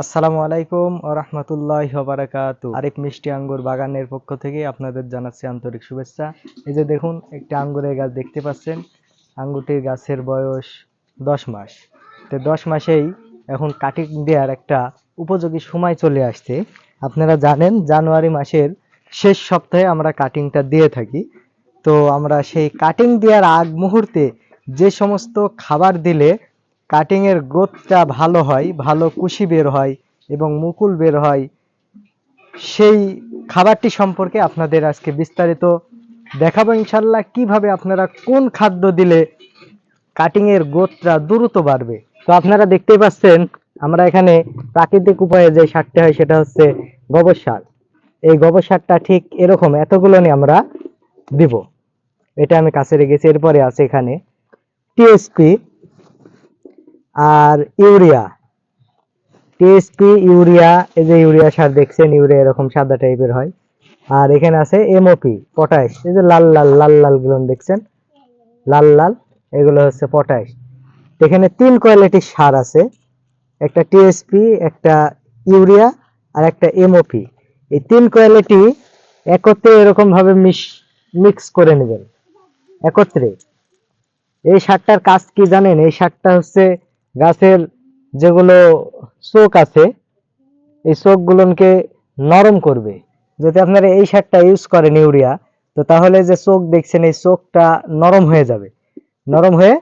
আসসালামু আলাইকুম রহমতুল্লাহ বারাকাতু। আরেক মিষ্টি আঙ্গুর বাগানের পক্ষ থেকে আপনাদের জানাচ্ছি আন্তরিক শুভেচ্ছা। এই যে দেখুন, একটি আঙ্গুরের গাছ দেখতে পাচ্ছেন। আঙ্গুরটির গাছের বয়স দশ মাস। তো দশ মাসেই এখন কাটিং দেওয়ার একটা উপযোগী সময় চলে আসছে। আপনারা জানেন, জানুয়ারি মাসের শেষ সপ্তাহে আমরা কাটিংটা দিয়ে থাকি। তো আমরা সেই কাটিং দেওয়ার আগ মুহূর্তে যে সমস্ত খাবার দিলে কাটিং এর গ্রোথটা ভালো হয়, ভালো কুশি বের হয় এবং মুকুল বের হয়। সেই খাবারটি সম্পর্কে আপনাদের আজকে বিস্তারিত দেখাবো ইনশাল্লাহ কীভাবে আপনারা কোন খাদ্য দিলে কাটিং এর গ্রোথটা দ্রুত বাড়বে? তো আপনারা দেখতেই পাচ্ছেন, আমরা এখানে প্রাকৃতিক উপায়ে যে সারটা হয় সেটা হচ্ছে গোবর সার। এই গোবর সারটা ঠিক এরকম, এতগুলো নিয়ে আমরা দিব। এটা আমি কাছে রেখেছি, এরপরে আছে এখানে টিএসপি আর ইউরিয়া। টিএসপি ইউরিয়া, এই যে ইউরিয়া সার দেখছেন, ইউরিয়া এরকম সাদা টাইপের হয়। আর এখানে আছে এমওপি পটাশ এই যে লাল লাল লাল লালগুলো দেখছেন? লাল লাল, এগুলো হচ্ছে পটাশ এখানে তিন কোয়ালিটির সার আছে, একটা টিএসপি একটা ইউরিয়া আর একটা এমওপি এই তিন কোয়ালিটি একত্রে এরকম ভাবে মিক্স করে নেবেন। একত্রে। এই সারটার কাজ কি জানেন? এই সারটা হচ্ছে গাছের যেগুলো চোখ আছে, এই চোখগুলোকে নরম করবে। যদি আপনারা এই সারটা ইউজ করেন ইউরিয়া, তো তাহলে যে চোখ দেখছেন, এই চোখটা নরম হয়ে যাবে। নরম হয়ে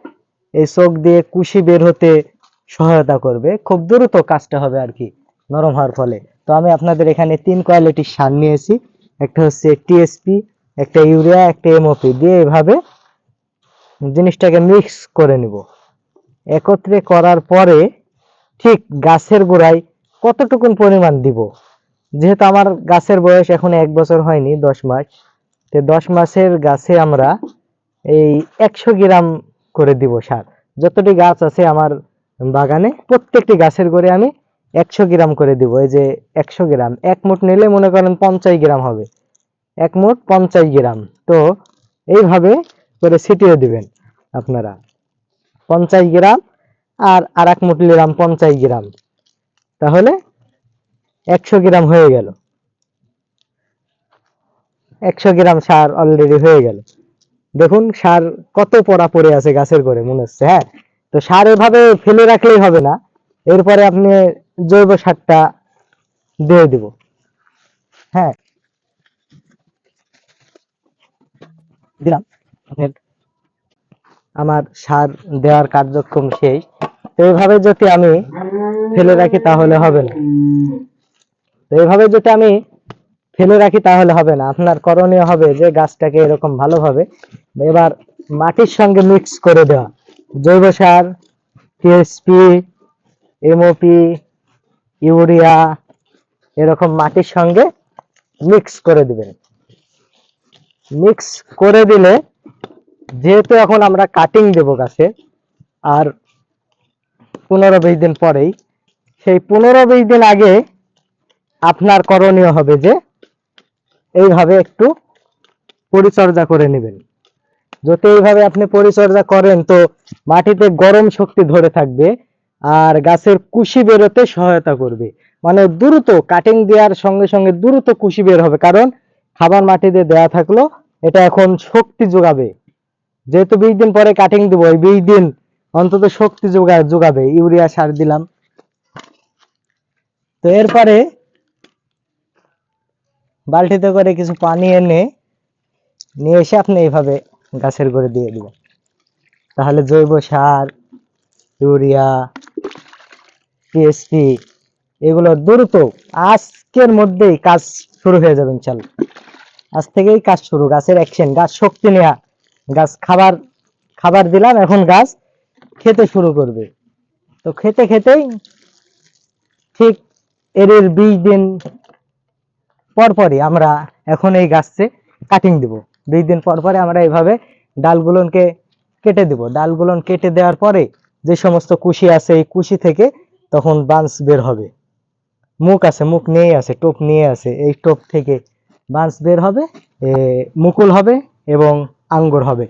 এই চোখ দিয়ে কুশি বের হতে সহায়তা করবে। খুব দ্রুত কাজটা হবে আর কি, নরম হওয়ার ফলে। তো আমি আপনাদের এখানে তিন কোয়ালিটির সার নিয়েছি। একটা হচ্ছে টিএসপি একটা ইউরিয়া, একটা এমওপি দিয়ে এভাবে জিনিসটাকে মিক্স করে নিব। একত্রে করার পরে ঠিক গাছের গোড়ায় কতটুকুন পরিমাণ দিব? যেহেতু আমার গাছের বয়স এখন এক বছর হয়নি, দশ মাস। তো দশ মাসের গাছে আমরা এই একশো গ্রাম করে দিব সার। যতটি গাছ আছে আমার বাগানে প্রত্যেকটি গাছের গোড়ে আমি একশো গ্রাম করে দিব। এই যে একশো গ্রাম, এক মুঠ নিলে মনে করেন পঞ্চাশ গ্রাম হবে। এক মুঠ পঞ্চাশ গ্রাম। তো এইভাবে করে ছিটিয়ে দিবেন আপনারা। পঞ্চাশ গ্রাম আর আর এক মুঠ নিলাম পঞ্চাশ গ্রাম। তাহলে একশো গ্রাম হয়ে গেল। একশো গ্রাম সার অলরেডি হয়ে গেল। দেখুন সার কত পড়া পড়ে আছে গাছের করে মনে হচ্ছে হ্যাঁ? তো সার এভাবে ফেলে রাখলেই হবে না। এরপরে আপনি জৈব সারটা দিয়ে দিব। হ্যাঁ? দিলাম আমার সার দেওয়ার কার্যক্রম শেষ। তো এইভাবে যদি আমি ফেলে রাখি তাহলে হবে না। তো এইভাবে যদি আমি ফেলে রাখি তাহলে হবে না। আপনার করণীয় হবে যে গাছটাকে এরকম ভালোভাবে এবার মাটির সঙ্গে মিক্স করে দেওয়া। জৈব সার টিএসপি এমওপি ইউরিয়া, এরকম মাটির সঙ্গে মিক্স করে দিবেন। মিক্স করে দিলে যেহেতু এখন আমরা কাটিং দেব গাছে, আর পনেরো বিশ দিন পরেই, সেই পনেরো বিশ দিন আগে আপনার করণীয় হবে যে এইভাবে একটু পরিচর্যা করে নেবেন। যদি এইভাবে আপনি পরিচর্যা করেন তো মাটিতে গরম শক্তি ধরে থাকবে আর গাছের কুশি বেরোতে সহায়তা করবে। মানে দ্রুত কাটিং দেওয়ার সঙ্গে সঙ্গে দ্রুত কুশি বের হবে, কারণ খাবার মাটিতে দেয়া থাকল, এটা এখন শক্তি যোগাবে। যেহেতু বিশ দিন পরে কাটিং দিব ওই বিশ দিন অন্তত শক্তি যোগা, যোগাবে, ইউরিয়া সার দিলাম। তো এরপরে বালতিতে করে কিছু পানি এনে নিয়ে এসে আপনি এইভাবে গাছের করে দিয়ে দিবেন। তাহলে জৈব সার, ইউরিয়া টিএসপি এগুলো দ্রুত আজকের মধ্যেই কাজ শুরু হয়ে যাবে ইনশাল্লাহ। আজ থেকেই কাজ শুরু, গাছের অ্যাকশন গাছ শক্তি নেওয়া গাছ খাবার খাবার দিলাম, এখন গাছ খেতে শুরু করবে। তো খেতে খেতেই ঠিক এর বিশ দিন পর পরই আমরা এখন এই গাছে কাটিং দিব। বিশ দিন পর পরে আমরা এইভাবে ডালগুলোকে কেটে দিব। ডালগুলো কেটে দেওয়ার পরে যে সমস্ত কুশি আছে, এই কুশি থেকে তখন বাঁশ বের হবে। মুখ আছে, মুখ নিয়ে আছে, টোপ নিয়ে আছে। এই টোপ থেকে বাঁশ বের হবে মুকুল হবে এবং আঙ্গুর হবে।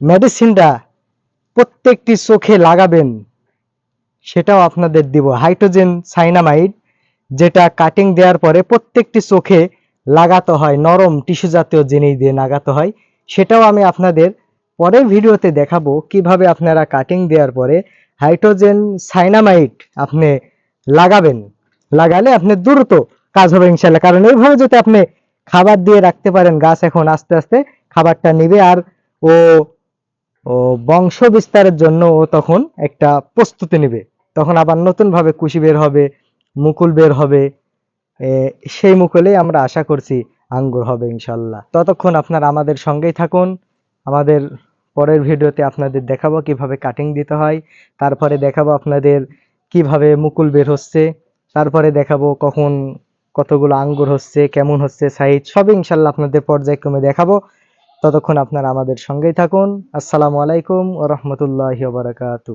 মেডিসিনটা প্রত্যেকটি চোখে লাগাবেন, সেটাও আপনাদের দিব। হাইড্রোজেন সাইনামাইড, যেটা কাটিং দেওয়ার পরে প্রত্যেকটি চোখে লাগাতে হয়, নরম টিস্যু জাতীয় জিনিস দিয়ে লাগাতে হয়। সেটাও আমি আপনাদের পরের ভিডিওতে দেখাবো কীভাবে আপনারা কাটিং দেওয়ার পরে হাইড্রোজেন সাইনামাইড আপনি লাগাবেন। লাগালে আপনি দ্রুত কাজ হবে ইনশাল্লাহ কারণ এইভাবে যদি আপনি খাবার দিয়ে রাখতে পারেন, গাছ এখন আস্তে আস্তে খাবারটা নিবে আর ও বংশ বিস্তারের জন্য ও তখন একটা প্রস্তুতি নেবে। তখন আবার নতুন ভাবে কুশি বের হবে, মুকুল বের হবে সেই মুকুলেই আমরা আশা করছি আঙ্গুর হবে ইনশাল্লাহ। ততক্ষণ আপনারা আমাদের সঙ্গেই থাকুন। আমাদের পরের ভিডিওতে আপনাদের দেখাবো কীভাবে কাটিং দিতে হয়, তারপরে দেখাবো আপনাদের কীভাবে মুকুল বের হচ্ছে, তারপরে দেখাবো কখন কতগুলো আঙ্গুর হচ্ছে, কেমন হচ্ছে সাইজ সবই ইনশাল্লাহ আপনাদের পর্যায়ক্রমে দেখাবো। ততক্ষণ আপনারা আমাদের সঙ্গেই থাকুন। আসসালামু আলাইকুম ও রহমতুল্লাহ বারাকাতু